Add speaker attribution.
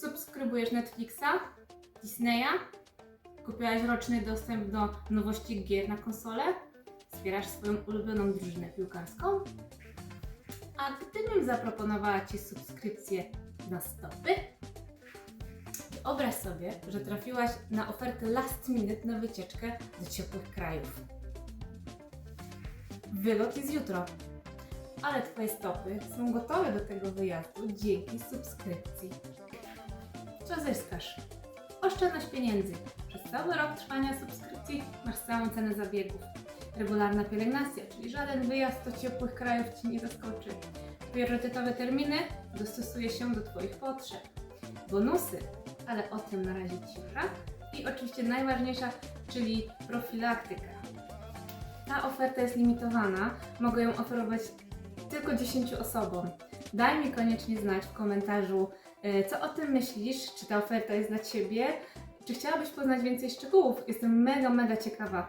Speaker 1: Subskrybujesz Netflixa, Disneya, kupiłaś roczny dostęp do nowości gier na konsolę, wspierasz swoją ulubioną drużynę piłkarską. A gdybym zaproponowała Ci subskrypcję na stopy, Wyobraź sobie, że trafiłaś na ofertę last minute na wycieczkę do ciepłych krajów. Wylot jest jutro, ale Twoje stopy są gotowe do tego wyjazdu dzięki subskrypcji. Co zyskasz? Oszczędność pieniędzy. Przez cały rok trwania subskrypcji masz całą cenę zabiegów. Regularna pielęgnacja, czyli żaden wyjazd do ciepłych krajów Ci nie zaskoczy. Priorytetowe terminy dostosuje się do Twoich potrzeb. Bonusy ale o tym na razie cisza. I oczywiście najważniejsza, czyli profilaktyka. Ta oferta jest limitowana, mogę ją oferować tylko 10 osobom. Daj mi koniecznie znać w komentarzu, co o tym myślisz, czy ta oferta jest dla Ciebie, czy chciałabyś poznać więcej szczegółów. Jestem mega, mega ciekawa.